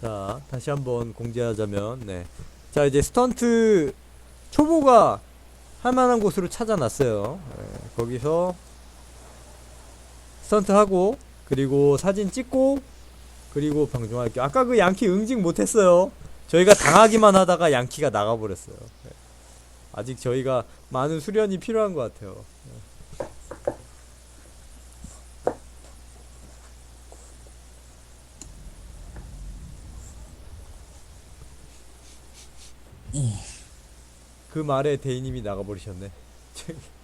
자, 다시 한번 공지하자면, 네. 자, 이제 스턴트 초보가 할 만한 곳으로 찾아놨어요. 네, 거기서 스턴트 하고, 그리고 사진 찍고, 그리고 방송할게요. 아까 그 양키 응징 못했어요. 저희가 당하기만 하다가 양키가 나가버렸어요. 네. 아직 저희가 많은 수련이 필요한 것 같아요. 그 말에 대인님이 나가버리셨네.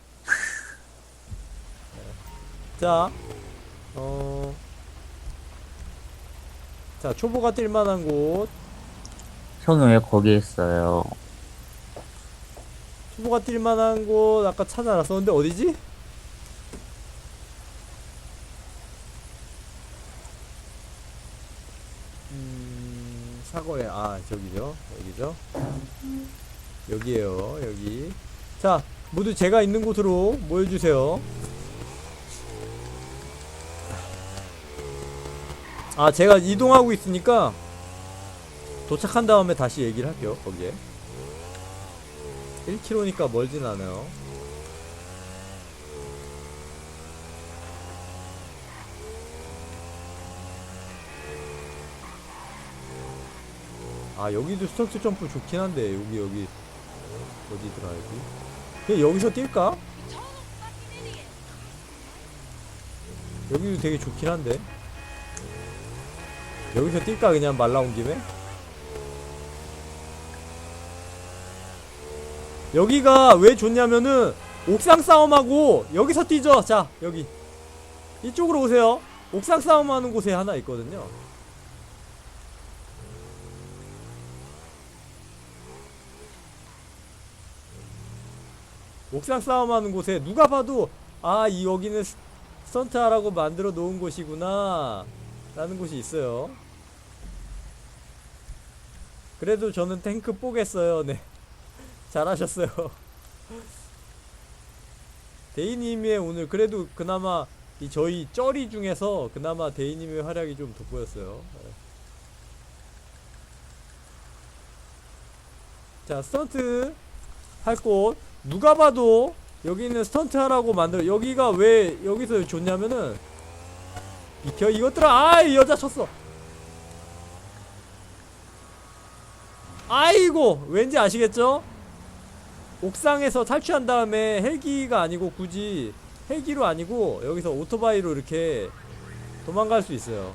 자, 어, 자 초보가 뛸만한 곳, 형이 왜 거기 있어요? 초보가 뛸만한 곳 아까 찾아놨었는데 어디지? 음, 사거리 아 저기죠, 여기죠. 여기에요, 여기. 자, 모두 제가 있는 곳으로 모여주세요. 아, 제가 이동하고 있으니까 도착한 다음에 다시 얘기를 할게요, 거기에. 1km니까 멀진 않아요. 아 여기도 스턴트 점프 좋긴 한데 여기 여기 어디 들어야지? 그냥 여기서 뛸까? 여기도 되게 좋긴 한데 여기서 뛸까 그냥 말 나온 김에? 여기가 왜 좋냐면은 옥상 싸움하고 여기서 뛰죠 자 여기 이쪽으로 오세요 옥상 싸움하는 곳에 하나 있거든요 옥상 싸움하는 곳에 누가 봐도 아 이 여기는 스- 스턴트하라고 만들어 놓은 곳이구나 라는 곳이 있어요. 그래도 저는 탱크 뽀겠어요. 네. 잘하셨어요. 데이님의 오늘 그래도 그나마 이 저희 쩌리 중에서 그나마 데이님의 활약이 좀 돋보였어요. 네. 자 스턴트 할 곳 누가 봐도 여기는 스턴트 하라고 만들어. 여기가 왜 여기서 좋냐면은 이겨 이것들아. 아이 여자 쳤어. 아이고 왠지 아시겠죠? 옥상에서 탈취한 다음에 헬기가 아니고 굳이 헬기로 아니고 여기서 오토바이로 이렇게 도망갈 수 있어요.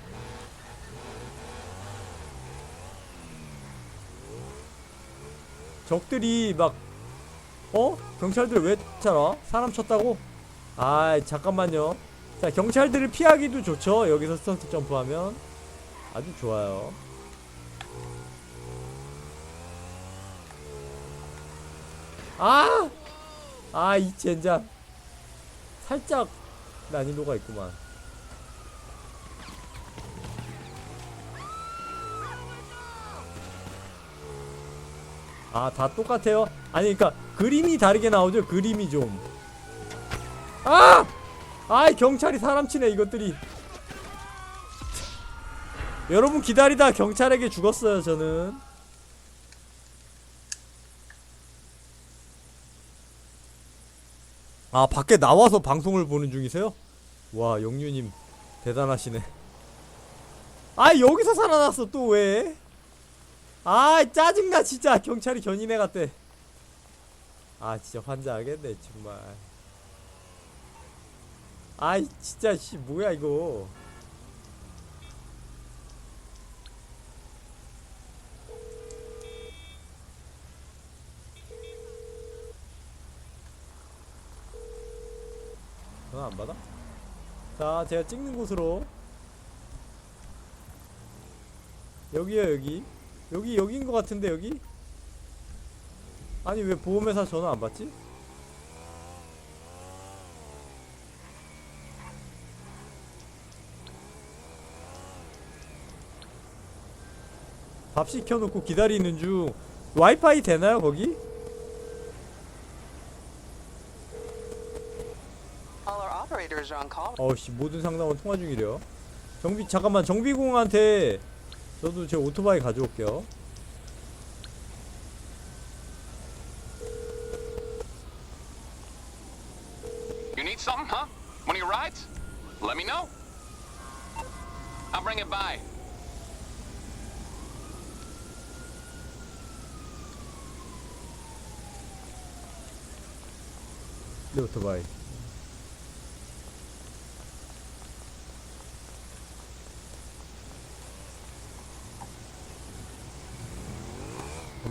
적들이 막 어? 경찰들 왜 찾아? 사람 쳤다고? 아 잠깐만요 자 경찰들을 피하기도 좋죠 여기서 스턴트 점프하면 아주 좋아요 아! 아, 이 젠장. 살짝 난이도가 있구만. 아, 다 똑같아요? 아니, 그니까, 그림이 다르게 나오죠? 그림이 좀. 아! 아이, 경찰이 사람 치네, 이것들이. 여러분 기다리다 경찰에게 죽었어요, 저는. 아 밖에 나와서 방송을 보는 중이세요? 와 영유님 대단하시네 아 여기서 살아났어 또 왜? 아 짜증나 진짜. 경찰이 견인해 갔대. 아 진짜 환장하겠네 정말. 아이 진짜 씨 뭐야 이거. 전화 안 받아? 자, 제가 찍는 곳으로. 여기요 여기 여기 여기인 것 같은데 여기? 아니 왜 보험회사 전화 안 받지? 밥 시켜놓고 기다리는 중 와이파이 되나요 거기? 어씨 모든 상담원 통화 중이래요. 정비 잠깐만 정비공한테 저도 제 오토바이 가져올게요. You need something, huh? One of your rides? Let me know. I'll bring it by. 내 오토바이.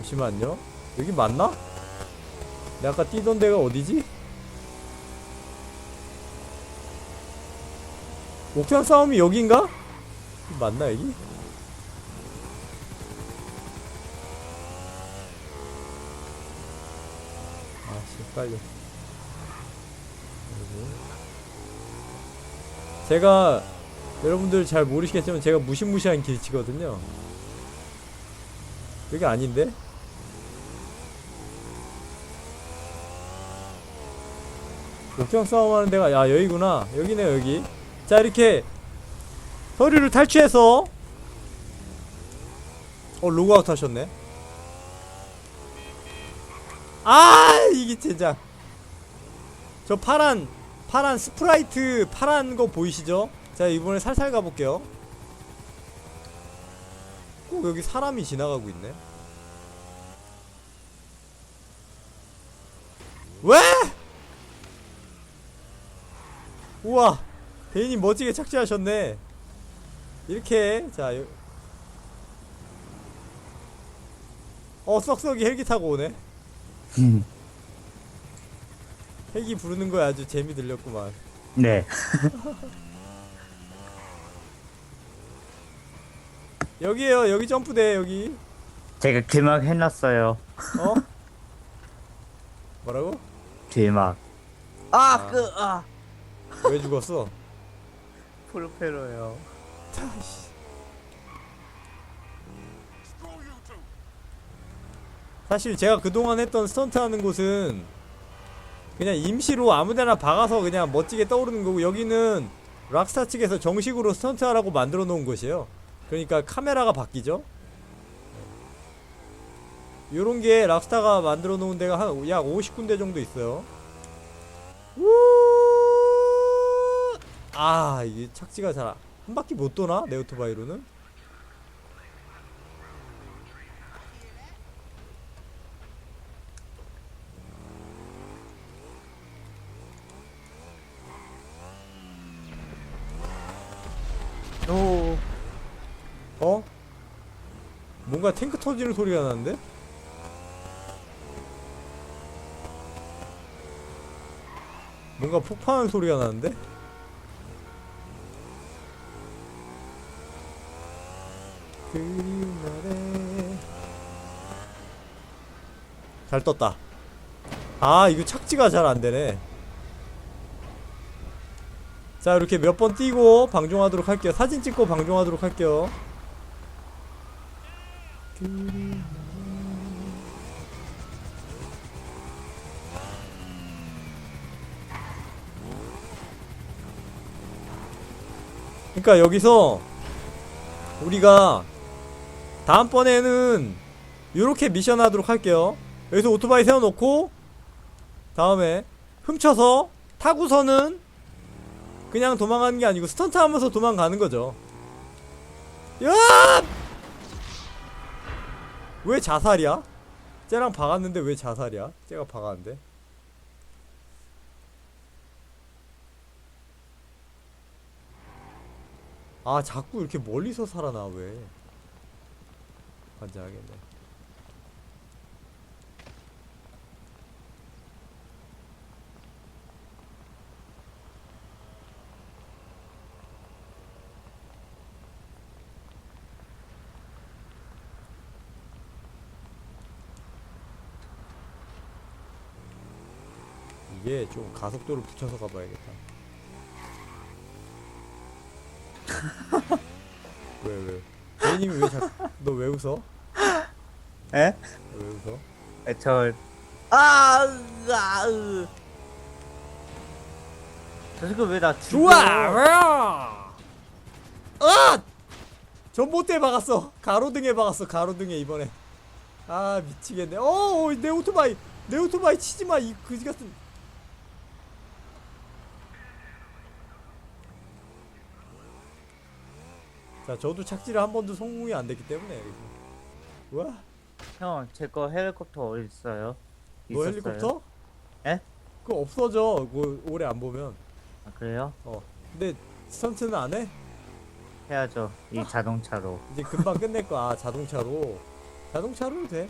잠시만요. 여기 맞나? 내가 아까 뛰던 데가 어디지? 옥상 싸움이 여긴가? 맞나 여기? 아씨 헷갈려 제가 여러분들 잘 모르시겠지만 제가 무시무시한 길치거든요 여기 아닌데? 옥상 싸움하는 데가 야 여기구나. 여기네 여기. 자 이렇게 서류를 탈취해서 어 로그아웃 하셨네. 아 이게 진짜. 저 파란 파란 스프라이트 파란 거 보이시죠? 자 이번에 살살 가볼게요. 꼭 여기 사람이 지나가고 있네 왜? 우와 대인님 멋지게 착지하셨네 이렇게 자 요... 어 썩썩이 헬기 타고 오네 헬기 부르는 거에 아주 재미 들렸구만 네. 여기에요 여기 점프대 여기 제가 길막 해놨어요. 어? 뭐라고? 길막. 아. 아, 그, 아. 왜 죽었어? 프로페러요. 사실 제가 그동안 했던 스턴트 하는 곳은 그냥 임시로 아무데나 박아서 그냥 멋지게 떠오르는 거고 여기는 락스타 측에서 정식으로 스턴트 하라고 만들어 놓은 곳이에요 그러니까 카메라가 바뀌죠 요런 게 락스타가 만들어 놓은 데가 한 약 50군데 정도 있어요 우! 아 이게 착지가 잘 한 바퀴 못 도나? 내 오토바이로는? 오. 어? 뭔가 탱크 터지는 소리가 나는데? 뭔가 폭파하는 소리가 나는데? 그리운 날에 잘 떴다. 아 이거 착지가 잘 안되네. 자 이렇게 몇 번 뛰고 방종하도록 할게요. 사진 찍고 방종하도록 할게요. 그러니까 여기서 우리가 다음번에는 이렇게 미션 하도록 할게요. 여기서 오토바이 세워놓고 다음에 훔쳐서 타고서는 그냥 도망가는 게 아니고 스턴트 하면서 도망가는 거죠. 야! 왜 자살이야? 쟤랑 박았는데 왜 자살이야? 쟤가 박았는데. 아 자꾸 이렇게 멀리서 살아나 왜? 반장하겠네. 좀 가속도를 붙여서 가봐야겠다. 왜 왜? 제이님이 왜 자? 너왜 웃어? 에? 왜 웃어? 에, 저. 아, 아, 으. 저 지금 왜나 좋아! 어! 전봇대에 박았어 가로등에 박았어 가로등에 이번에 아 미치겠네 어 내 오토바이 내 오토바이 치지 마 이 그지 같은 자 저도 착지를 한 번도 성공이 안 됐기 때문에 와 형, 제 거 헬리콥터 어디 있어요? 너 있었어요? 헬리콥터? 에? 그거 없어져 그거 오래 안 보면 아, 그래요? 근데 스턴트는 안 해? 해야죠. 이 자동차로. 이제 금방 끝낼 거야 아, 자동차로 자동차로 돼 네.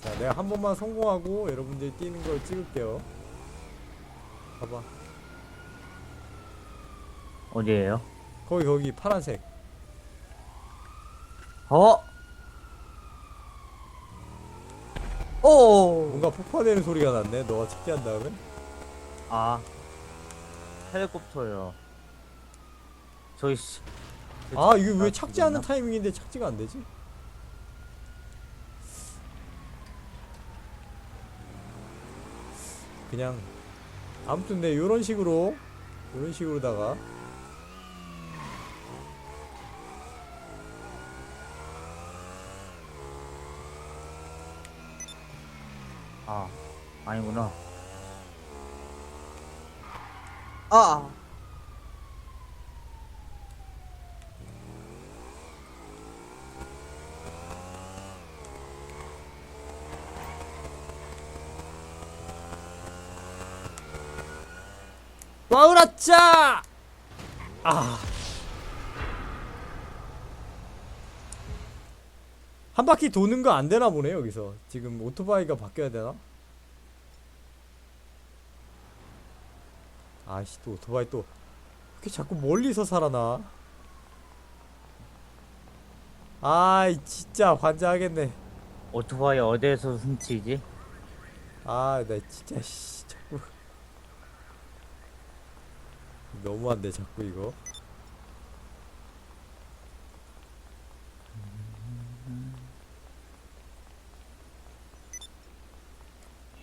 자 내가 한 번만 성공하고 여러분들이 뛰는 걸 찍을게요 봐봐 어디에요? 거기 거기 파란색 어? 오! 뭔가 폭파되는 소리가 났네 너가 착지한 다음에 아. 헬리콥터요. 저희 씨. 아 이게 왜 아, 착지하는? 타이밍인데 착지가 안 되지? 그냥 아무튼 네 요런 식으로 요런 식으로다가 아. 아니구나. 아! 와우라짜 아. 한 바퀴 도는 거 안 되나 보네 여기서 지금 오토바이가 바뀌어야 되나? 아씨 또 오토바이 또 이렇게 자꾸 멀리서 살아나 아이 진짜 환장하겠네 오토바이 어디에서 훔치지? 아 나 진짜 씨 자꾸 너무한데 자꾸 이거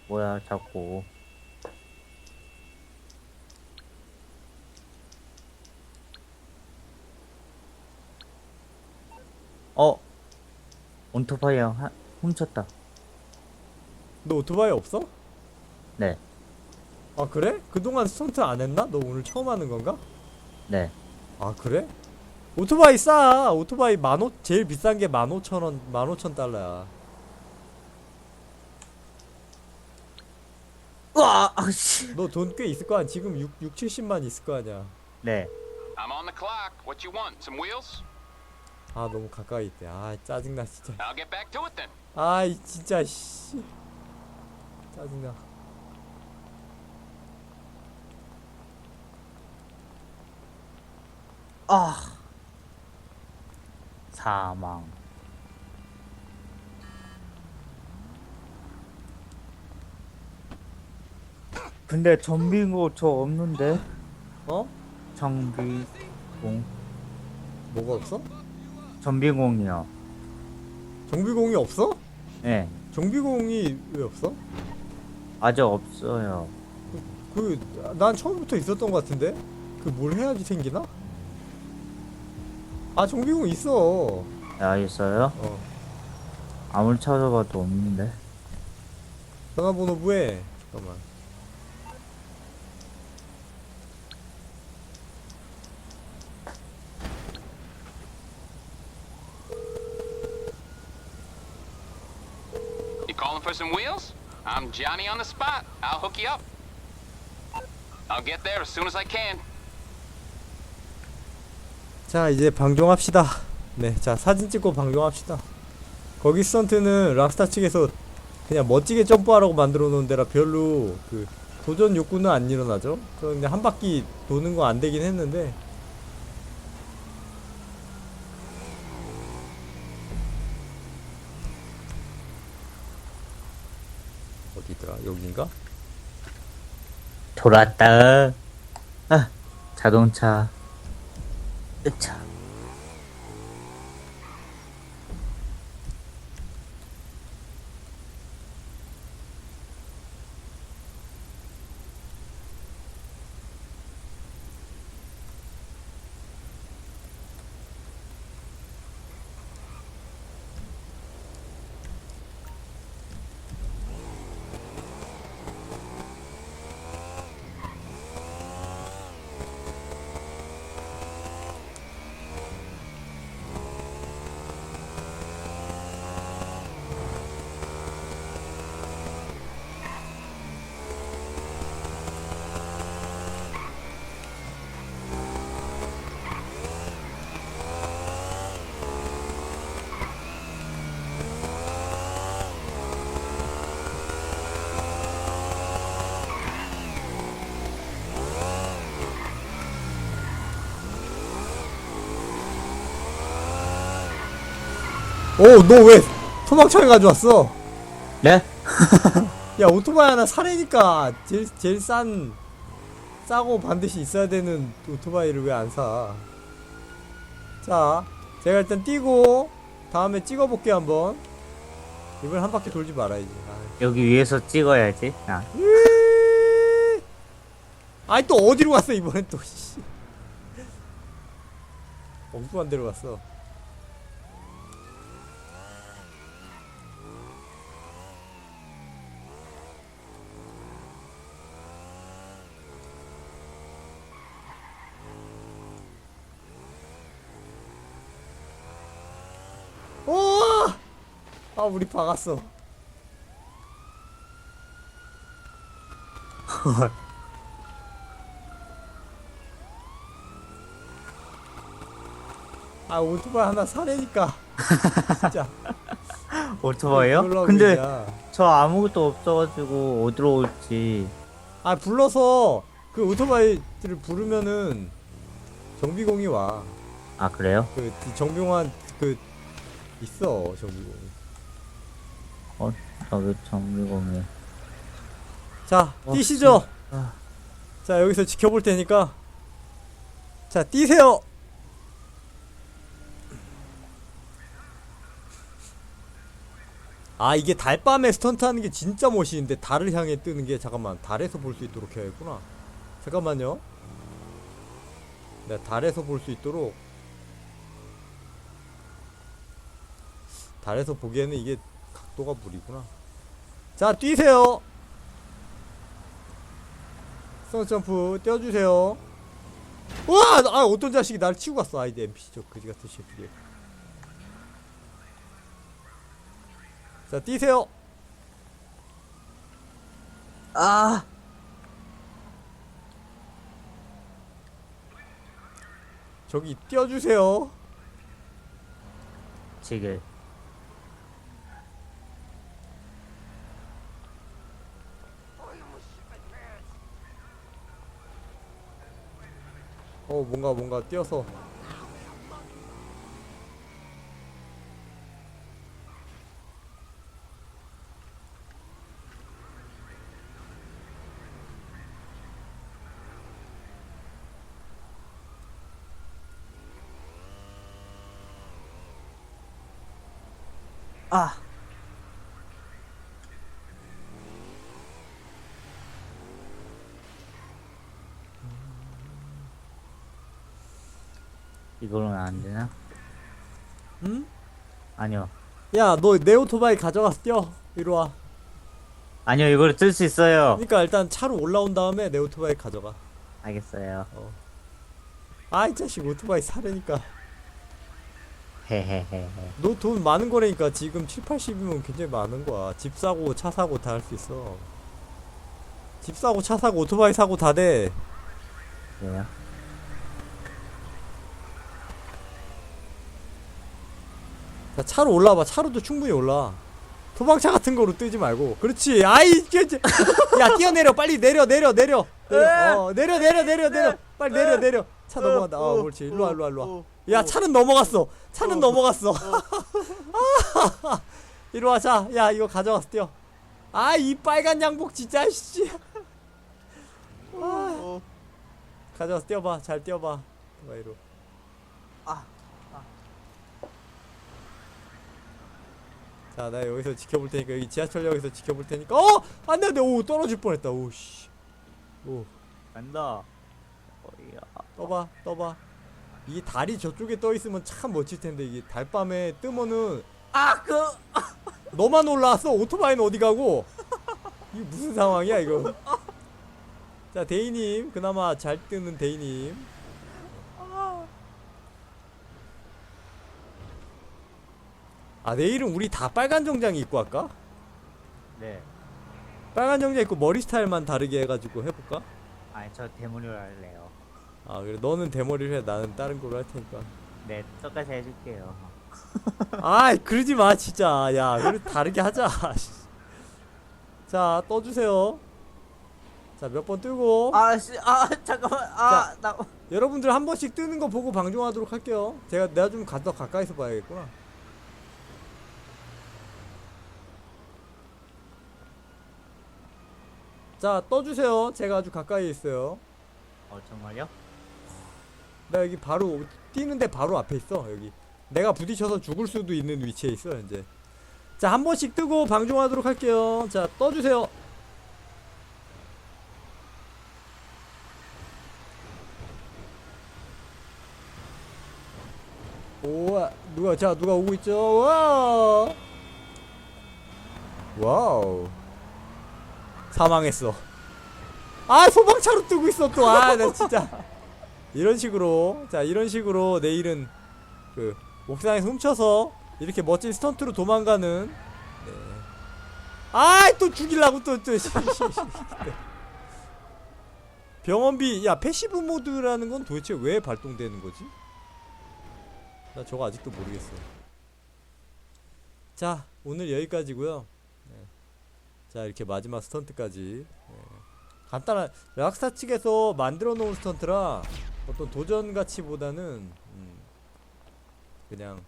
뭐야, 자꾸. 어? 하- 훔쳤다. 너 오토바이 없어? 네, 아 그래? 그동안 스턴트 안 했나? 너 오늘 처음 하는 건가? 네. 아 그래? 오토바이 싸 오토바이 만오 제일 비싼 게만 오천 원, 만 오천 달러야 우와! 아씨. 너 돈 꽤 있을 거 아니야 지금 6, 6, 70만 있을 거 아니야 네. I'm on the clock. What you want? Some wheels? 아 너무 가까이 있대 아 짜증나 진짜 I'll get back to it then. 아이 진짜 씨 짜증나 아. 사망. 근데 전빙고 저 없는데? 어? 정비공. 뭐가 없어? 전비공이요. 정비공이 없어? 예. 정비공이 왜 없어? 아직 없어요. 그 난 처음부터 있었던 것 같은데 그 뭘 해야지 생기나? 아 정비공 있어 야, 있어요? 어 아무리 찾아봐도 없는데. 전화번호부에 잠깐만 You calling for some wheels? I'm Johnny on the spot. I'll hook you up. I'll get there as soon as I can. 자 이제 방종합시다 네자 사진 찍고 방종합시다 거기 스턴트는 락스타 측에서 그냥 멋지게 점프하라고 만들어 놓은 데라 별로 그 도전 욕구는 안 일어나죠 저 근데 한 바퀴 도는 거 안 되긴 했는데 어디더라 여긴가? 돌았다. 아, 자동차. 으 오 너 왜 소방차를 가져왔어 네? 야 오토바이 하나 사래니까 제일 제일 싼 싸고 반드시 있어야 되는 오토바이를 왜 안 사? 자, 제가 일단 뛰고 다음에 찍어볼게 요 한번. 이번 한 바퀴 돌지 말아야지. 여기 위에서 찍어야지. 아, 아. 아이 또 어디로 갔어 이번엔 또. 씨. 엉뚱한 데로 갔어. 오! 아 우리 박았어. 아 오토바이 하나 사래니까 진짜 오토바이요? 근데. 저 아무것도 없어가지고 어디로 올지. 아 불러서 그 오토바이들을 부르면은 정비공이 와. 아 그래요? 그 정비공한 그 있어 정비공. 어, 저기 정비공이. 자 어, 뛰시죠. 아. 자 여기서 지켜볼 테니까 자 뛰세요. 아 이게 달밤에 스턴트 하는 게 진짜 멋있는데 달을 향해 뜨는 게 잠깐만 달에서 볼 수 있도록 해야겠구나. 잠깐만요. 내가 달에서 볼 수 있도록 달에서 보기에는 이게 각도가 무리구나. 자 뛰세요. 스턴트 점프 떼어주세요. 우와! 아 어떤 자식이 나를 치고 갔어 아이디 NPC 저 그지 같은 새끼. 자 뛰세요. 아, 저기 뛰어주세요. 지금. 어 뭔가 뭔가 뛰어서 아. 이걸로는 안 되나? 응? 아니요. 야 너 내 오토바이 가져가서 뛰어 이리 와 아니요, 이걸 쓸수 있어요. 그러니까 일단 차로 올라온 다음에 내 오토바이 가져가 알겠어요. 아이 자식 오토바이 사려니까 헤헤헤헤. 너 돈 많은 거라니까 지금 7, 80이면 굉장히 많은 거야 집 사고 차 사고 다 할 수 있어 집 사고 차 사고 오토바이 사고 다 돼 그래요? 자, 차로 올라와봐. 차로도 충분히 올라. 도망차 같은 거로 뜨지 말고. 그렇지. 아이, 쟤, 쟤. 야, 뛰어내려. 빨리 내려, 내려, 내려. 내려. 어, 내려, 내려, 내려, 내려. 빨리 내려, 내려. 차 넘어간다. 어, 그렇지. 일로 와, 일로 와, 일로 와. 야, 차는 넘어갔어. 차는 넘어갔어. 이리 와, 자. 야, 이거 가져가서 뛰어. 아, 이 빨간 양복 진짜, 씨. 아. 가져가서 뛰어봐. 잘 뛰어봐. 봐, 이로. 자, 나 여기서 지켜볼 테니까 여기 지하철역에서 지켜볼 테니까. 어, 안 돼, 안 돼. 오, 떨어질 뻔했다. 오, 씨. 오, 간다. 어이야. 떠봐, 떠봐. 이 달이 저쪽에 떠 있으면 참 멋질 텐데 이게 달밤에 뜨면은 아, 그. 너만 올라왔어. 오토바이는 어디 가고? 이게 무슨 상황이야 이거? 자, 데이님, 그나마 잘 뜨는 데이님. 아, 내일은 우리 다 빨간 정장 입고 할까? 네. 빨간 정장 입고 머리 스타일만 다르게 해가지고 해볼까? 아니, 저 대물을 할래요. 아 그래 너는 대머리를 해 나는 다른 걸로 할 테니까 네, 똑같이 해줄게요. 아 그러지 마 진짜 야 그래 다르게 하자 씨. 자 떠주세요 자 몇 번 뜨고 아, 씨, 아, 잠깐만. 아, 나. 여러분들 한 번씩 뜨는 거 보고 방종하도록 할게요 제가 내가 좀 가, 더 가까이서 봐야겠구나 자 떠주세요. 제가 아주 가까이 있어요. 어 정말요? 나 여기 바로 뛰는데 바로 앞에 있어 여기. 내가 부딪혀서 죽을 수도 있는 위치에 있어 현재. 자한 번씩 뜨고 방종하도록 할게요. 자 떠주세요. 오와 누가 자 누가 오고 있죠? 와! 와우 사망했어 아 소방차로 뜨고 있어 또 아 나 진짜 이런 식으로 자 이런 식으로 내일은 그 옥상에서 훔쳐서 이렇게 멋진 스턴트로 도망가는 네. 아또 죽일라고 또 또 병원비 야 패시브 모드라는 건 도대체 왜 발동되는 거지? 나 저거 아직도 모르겠어. 자 오늘 여기까지고요. 네. 자 이렇게 마지막 스턴트까지 네. 간단한 락스타 측에서 만들어 놓은 스턴트라 어떤 도전 가치보다는 음, 그냥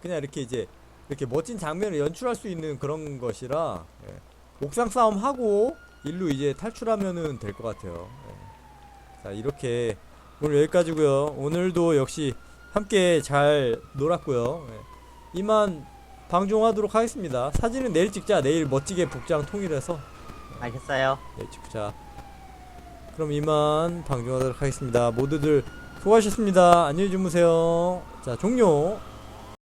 그냥 이렇게 이제 이렇게 멋진 장면을 연출할 수 있는 그런 것이라 예. 옥상 싸움 하고 일로 이제 탈출하면은 될 것 같아요. 예. 자 이렇게 오늘 여기까지고요. 오늘도 역시 함께 잘 놀았고요. 예. 이만 방종하도록 하겠습니다. 사진은 내일 찍자. 내일 멋지게 복장 통일해서 알겠어요. 네, 찍자. 그럼 이만 방송하도록 하겠습니다. 모두들 수고하셨습니다. 안녕히 주무세요. 자, 종료.